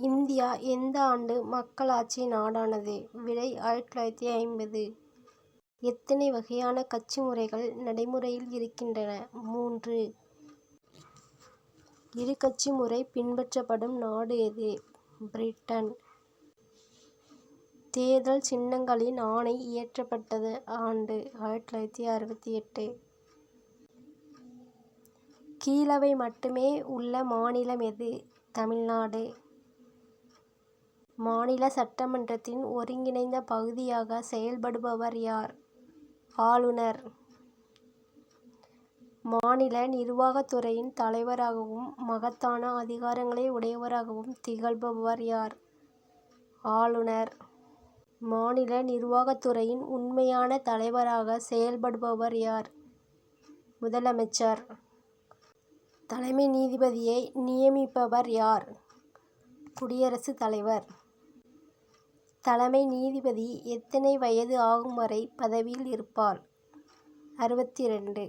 India எந்த ஆண்டு மக்களாட்சி நாடானது? விடை ஆயிரத்தி தொள்ளாயிரத்தி ஐம்பது. எத்தனை வகையான கட்சி முறைகள் நடைமுறையில் இருக்கின்றன? மூன்று. இரு கட்சி முறை பின்பற்றப்படும் நாடு எது? பிரிட்டன். தேர்தல் சின்னங்களின் ஆணை இயற்றப்பட்டது ஆண்டு? ஆயிரத்தி தொள்ளாயிரத்தி அறுபத்தி எட்டு. கீழவை மட்டுமே உள்ள மாநிலம் எது? தமிழ்நாடு. மாநில சட்டமன்றத்தின் ஒருங்கிணைந்த பகுதியாக செயல்படுபவர் யார்? ஆளுநர். மாநில நிர்வாகத் துறையின் தலைவராகவும் மகத்தான அதிகாரங்களை உடையவராகவும் திகழ்பவர் யார்? ஆளுநர். மாநில நிர்வாகத் துறையின் உண்மையான தலைவராக செயல்படுபவர் யார்? முதலமைச்சர். தலைமை நீதிபதியை நியமிப்பவர் யார்? குடியரசுத் தலைவர். தலைமை நீதிபதி எத்தனை வயது ஆகும் வரை பதவியில் இருப்பார்? அறுபத்தி ரெண்டு